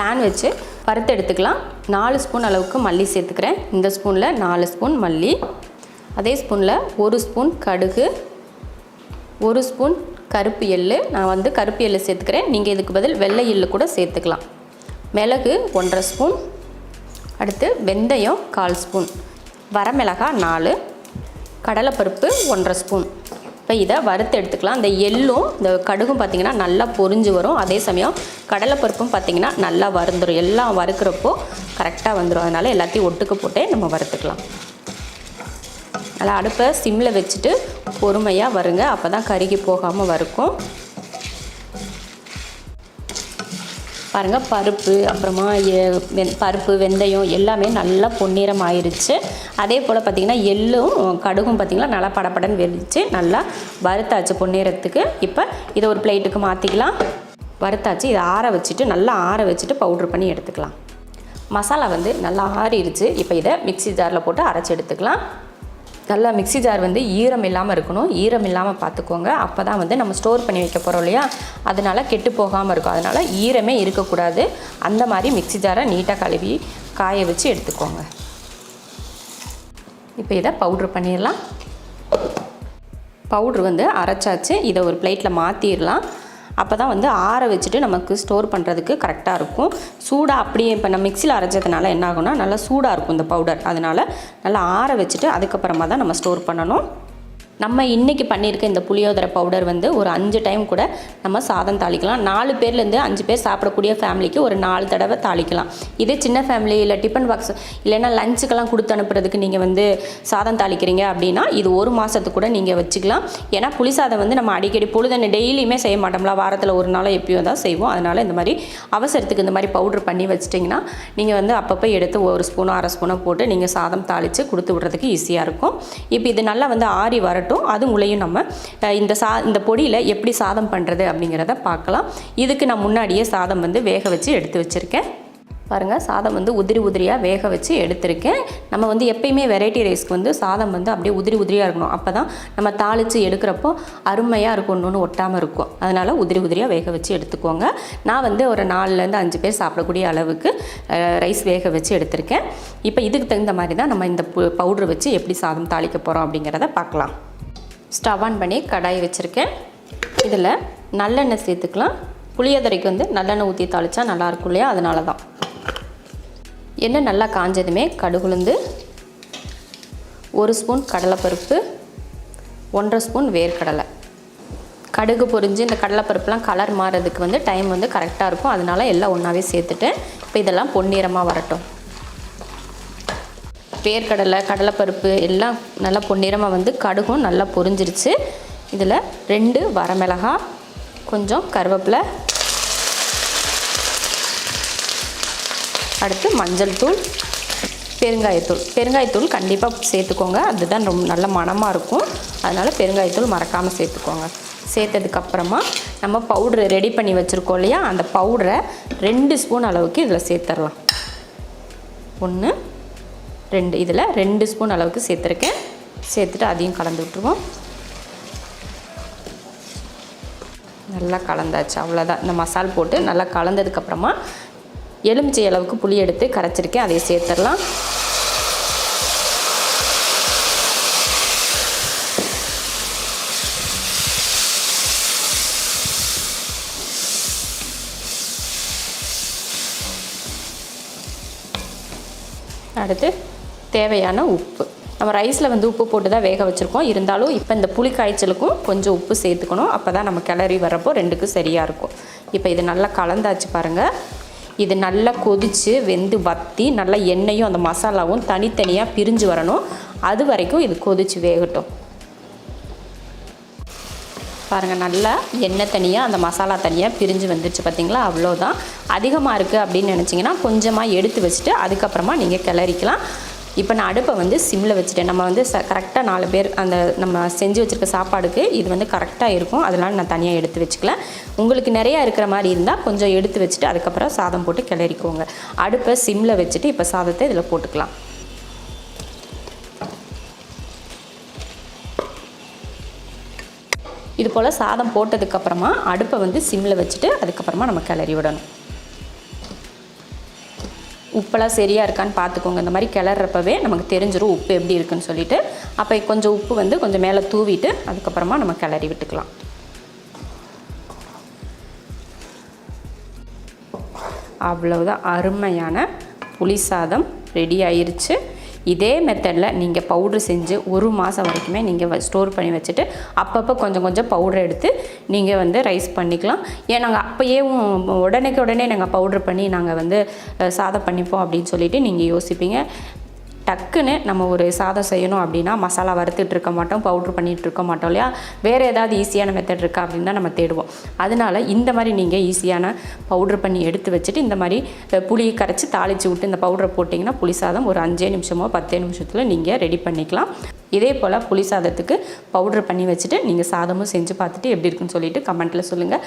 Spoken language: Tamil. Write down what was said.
பேன் வச்சு வறுத்து எடுத்துக்கலாம். நாலு ஸ்பூன் அளவுக்கு மல்லி சேர்த்துக்கிறேன். இந்த ஸ்பூனில் நாலு ஸ்பூன் மல்லி. அதே ஸ்பூனில் ஒரு ஸ்பூன் கடுகு. ஒரு ஸ்பூன் கருப்பு எள்ளு. நான் வந்து கருப்பு எள்ளு சேர்த்துக்கிறேன். நீங்கள் இதுக்கு பதில் வெள்ளை எள்ளு கூட சேர்த்துக்கலாம். மிளகு ஒன்றரை ஸ்பூன் அடுத்து வெந்தயம் கால் ஸ்பூன் வரமிளகாய் நாலு. கடலைப்பருப்பு ஒன்றரை ஸ்பூன் இப்போ இதை வறுத்து எடுத்துக்கலாம். இந்த எள்ளும் இந்த கடுகும் பார்த்திங்கன்னா நல்லா பொரிஞ்சு வரும். அதே சமயம் கடலைப்பருப்பும் பார்த்திங்கன்னா நல்லா வறுந்துடும் எல்லாம் வறுக்கிறப்போ கரெக்டாக வந்துடும் அதனால் எல்லாத்தையும் ஒட்டுக்கு போட்டே நம்ம வறுத்துக்கலாம். நல்லா அடுப்பை சிம்மில் வச்சுட்டு பொறுமையாக வருங்க. அப்போ தான் கருகி போகாமல் வறுக்கும். பாருங்கள் பருப்பு அப்புறமா எ- வெந் பருப்பு வெந்தயம் எல்லாமே நல்லா பொன்னிறம் ஆயிருச்சு அதே போல் பார்த்திங்கன்னா எள்ளும் கடுகும் பார்த்திங்கன்னா நல்லா படபடன்னு வெளிச்சு நல்லா வறுத்தாச்சு பொன்னிறத்துக்கு. இப்போ இதை ஒரு பிளேட்டுக்கு மாற்றிக்கலாம் வறுத்தாச்சு இதை ஆற வச்சுட்டு நல்லா ஆற வச்சுட்டு பவுட்ரு பண்ணி எடுத்துக்கலாம். மசாலா வந்து நல்லா ஆறிடுச்சு இப்போ இதை மிக்ஸி ஜாரில் போட்டு அரைச்சி எடுத்துக்கலாம். நல்லா மிக்ஸி ஜார் வந்து ஈரம் இல்லாமல் இருக்கணும். ஈரம் இல்லாமல் பார்த்துக்கோங்க அப்போ தான் வந்து நம்ம ஸ்டோர் பண்ணி வைக்க போகிறோம் இல்லையா? அதனால் கெட்டு போகாமல் இருக்கும். அதனால் ஈரமே இருக்கக்கூடாது. அந்த மாதிரி மிக்ஸி ஜாரை நீட்டாக கழுவி காய வச்சு எடுத்துக்கோங்க. இப்போ இதை பவுட்ரு பண்ணிடலாம். பவுட்ரு வந்து அரைச்சாச்சு. இதை ஒரு பிளேட்டில் மாற்றிடலாம் அப்போ தான் வந்து ஆற வச்சுட்டு நமக்கு ஸ்டோர் பண்ணுறதுக்கு கரெக்டாக இருக்கும். சூடாக அப்படியே இப்போ நம்ம மிக்சியில் அரைச்சதுனால என்ன ஆகும்னா நல்லா சூடாக இருக்கும் இந்த பவுடர் அதனால் நல்லா ஆற வச்சுட்டு அதுக்கப்புறமா தான் நம்ம ஸ்டோர் பண்ணணும். நம்ம இன்றைக்கி பண்ணியிருக்க இந்த புளியோதரை பவுடர் வந்து ஒரு அஞ்சு டைம் கூட நம்ம சாதம் தாளிக்கலாம். நாலு பேர்லேருந்து அஞ்சு பேர் சாப்பிடக்கூடிய ஃபேமிலிக்கு ஒரு நாலு தடவை தாளிக்கலாம். இதே சின்ன ஃபேமிலி இல்லை டிஃபன் பாக்ஸ் இல்லைன்னா லஞ்சுக்கெல்லாம் கொடுத்து அனுப்புறதுக்கு நீங்கள் வந்து சாதம் தாளிக்கிறீங்க அப்படின்னா இது ஒரு மாதத்துக்கு கூட நீங்கள் வச்சுக்கலாம். ஏன்னா புளி சாதம் வந்து நம்ம அடிக்கடி பொழுதுன்னு டெய்லியுமே செய்ய மாட்டோம்ல. வாரத்தில் ஒரு நாளாக எப்பயோ தான் செய்வோம். அதனால் இந்த மாதிரி அவசரத்துக்கு இந்த மாதிரி பவுட்ரு பண்ணி வச்சிட்டிங்கன்னா நீங்கள் வந்து அப்பப்போ எடுத்து ஒரு ஸ்பூனோ அரை ஸ்பூனோ போட்டு நீங்கள் சாதம் தாளித்து கொடுத்து விட்றதுக்கு ஈஸியாக இருக்கும். இப்போ இது நல்லா வந்து ஆறி வரட்டும். அது உங்களையும் நம்ம இந்த சா இந்த பொடியில் எப்படி சாதம் பண்ணுறது அப்படிங்கிறத பார்க்கலாம். இதுக்கு நான் முன்னாடியே சாதம் வந்து வேக வச்சு எடுத்து வச்சுருக்கேன். பாருங்கள் சாதம் வந்து உதிரி உதிரியாக வேக வச்சு எடுத்திருக்கேன். நம்ம வந்து எப்பயுமே வெரைட்டி ரைஸ்க்கு வந்து சாதம் வந்து அப்படியே உதிரி உதிரியாக இருக்கணும். அப்போ தான் நம்ம தாளித்து எடுக்கிறப்போ அருமையாக இருக்கும் ஒன்று ஒட்டாமல் இருக்கும். அதனால் உதிரி உதிரியாக வேக வச்சு எடுத்துக்கோங்க. நான் வந்து ஒரு நாலுலேருந்து அஞ்சு பேர் சாப்பிடக்கூடிய அளவுக்கு ரைஸ் வேக வச்சு எடுத்திருக்கேன். இப்போ இதுக்கு தகுந்த மாதிரி தான் நம்ம இந்த பவுட்ரு வச்சு எப்படி சாதம் தாளிக்க போகிறோம் அப்படிங்கிறத பார்க்கலாம். ஸ்டவ் ஆன் பண்ணி கடாய் வச்சுருக்கேன். இதில் நல்லெண்ணெய் சேர்த்துக்கலாம். புளியோதரைக்கு வந்து நல்லெண்ணெய் ஊற்றி தாளித்தா நல்லாயிருக்கும் இல்லையா? அதனால தான் எண்ணெய் நல்லா காஞ்சதுமே கடுகுளுந்து ஒரு ஸ்பூன் கடலைப்பருப்பு ஒன்றரை ஸ்பூன் வேர்க்கடலை. கடுகு பொரிஞ்சு இந்த கடலைப்பருப்புலாம் கலர் மாறுறதுக்கு வந்து டைம் வந்து கரெக்டாக இருக்கும். அதனால எல்லாம் ஒன்றாவே சேர்த்துட்டேன். இப்போ இதெல்லாம் பொன்னிறமாக வரட்டும். வேர்க்கடலை கடலைப்பருப்பு எல்லாம் நல்லா பொன்னிறமாக வந்து கடுகும் நல்லா பொரிஞ்சிருச்சு. இதில் ரெண்டு வரமிளகா கொஞ்சம் கருவேப்பிலை. அடுத்து மஞ்சள் தூள் பெருங்காயத்தூள் பெருங்காயத்தூள் கண்டிப்பாக சேர்த்துக்கோங்க. அதுதான் ரொம்ப நல்ல மணமாக இருக்கும். அதனால் பெருங்காயத்தூள் மறக்காமல் சேர்த்துக்கோங்க. சேர்த்ததுக்கப்புறமா நம்ம பவுட்ரு ரெடி பண்ணி வச்சுருக்கோம் இல்லையா? அந்த பவுடரை ரெண்டு ஸ்பூன் அளவுக்கு இதில் சேர்த்துடலாம். ஒன்று ரெண்டு இதில் ரெண்டு ஸ்பூன் அளவுக்கு சேர்த்துருக்கேன். சேர்த்துட்டு அதையும் கலந்து விட்டுருவோம். நல்லா கலந்தாச்சு அவ்வளோதான் இந்த மசால் போட்டு நல்லா கலந்ததுக்கப்புறமா எலுமிச்சை அளவுக்கு புளி எடுத்து கரைச்சிருக்கேன். அதை சேர்த்துடலாம். அடுத்து தேவையான உப்பு. நம்ம ரைஸில் வந்து உப்பு போட்டு தான் வேக வச்சுருக்கோம். இருந்தாலும் இப்போ இந்த புளி காய்ச்சலுக்கும் கொஞ்சம் உப்பு சேர்த்துக்கணும். அப்போ தான் நம்ம கிளறி வரப்போ ரெண்டுக்கும் சரியாக இருக்கும். இப்போ இது நல்லா கலந்தாச்சு பாருங்கள் இது நல்லா கொதித்து வெந்து வத்தி நல்லா எண்ணெயும் அந்த மசாலாவும் தனித்தனியாக பிரிஞ்சு வரணும். அது வரைக்கும் இது கொதித்து வேகட்டும். பாருங்கள் நல்லா எண்ணெய் தனியாக அந்த மசாலா தனியாக பிரிஞ்சு வந்துடுச்சு பார்த்தீங்களா அவ்வளோதான் அதிகமாக இருக்குது அப்படின்னு நினச்சிங்கன்னா கொஞ்சமாக எடுத்து வச்சுட்டு அதுக்கப்புறமா நீங்கள் கிளறிக்கலாம். இப்போ நான் அடுப்பை வந்து சிம்மில் வச்சுட்டேன். நம்ம வந்து ச கரெக்டாக நாலு பேர் அந்த நம்ம செஞ்சு வச்சுருக்க சாப்பாடுக்கு இது வந்து கரெக்டாக இருக்கும். அதனால் நான் தனியாக எடுத்து வச்சுக்கல. உங்களுக்கு நிறையா இருக்கிற மாதிரி இருந்தால் கொஞ்சம் எடுத்து வச்சுட்டு அதுக்கப்புறம் சாதம் போட்டு கிளறிக்கோங்க. அடுப்பை சிம்மில் வச்சுட்டு இப்போ சாதத்தை இதில் போட்டுக்கலாம். இது போல் சாதம் போட்டதுக்கப்புறமா அடுப்பை வந்து சிம்மில் வச்சுட்டு அதுக்கப்புறமா நம்ம கிளறி விடணும். உப்பெல்லாம் சரியாக இருக்கான்னு பார்த்துக்கோங்க. இந்த மாதிரி கிளறப்பவே நமக்கு தெரிஞ்சிடும் உப்பு எப்படி இருக்குன்னு சொல்லிட்டு. அப்போ கொஞ்சம் உப்பு வந்து கொஞ்சம் மேலே தூவிட்டு அதுக்கப்புறமா நம்ம கிளறி விட்டுக்கலாம். அவ்வளவுதான். அருமையான புளி சாதம் ரெடி ஆயிருச்சு. இதே மெத்தடில் நீங்கள் பவுட்ரு செஞ்சு ஒரு மாதம் வரைக்குமே நீங்கள் ஸ்டோர் பண்ணி வச்சுட்டு அப்பப்போ கொஞ்சம் கொஞ்சம் பவுடர் எடுத்து நீங்கள் வந்து ரைஸ் பண்ணிக்கலாம். ஏன் நாங்கள் அப்போயே உடனேக்கு உடனே நாங்கள் பவுட்ரு பண்ணி நாங்கள் வந்து சாதம் பண்ணிப்போம் அப்படின்னு சொல்லிட்டு நீங்கள் யோசிப்பீங்க. டக்குன்னு நம்ம ஒரு சாதம் செய்யணும் அப்படின்னா மசாலா வறுத்துட்டு இருக்க மாட்டோம் பவுட்ரு பண்ணிட்டு இருக்க மாட்டோம் இல்லையா? வேறு ஏதாவது ஈஸியான மெத்தட் இருக்கா அப்படின்னு தான் நம்ம தேடுவோம். அதனால இந்த மாதிரி நீங்கள் ஈஸியான பவுட்ரு பண்ணி எடுத்து வச்சுட்டு இந்த மாதிரி புளியை கரைச்சி தாளித்து விட்டு இந்த பவுடரை போட்டிங்கன்னா புளி சாதம் ஒரு அஞ்சே நிமிஷமோ பத்தே நிமிஷத்தில் நீங்கள் ரெடி பண்ணிக்கலாம். இதே போல் புளி சாதத்துக்கு பவுட்ரு பண்ணி வச்சுட்டு நீங்கள் சாதமும் செஞ்சு பார்த்துட்டு எப்படி இருக்குன்னு சொல்லிட்டு கமெண்ட்டில் சொல்லுங்கள்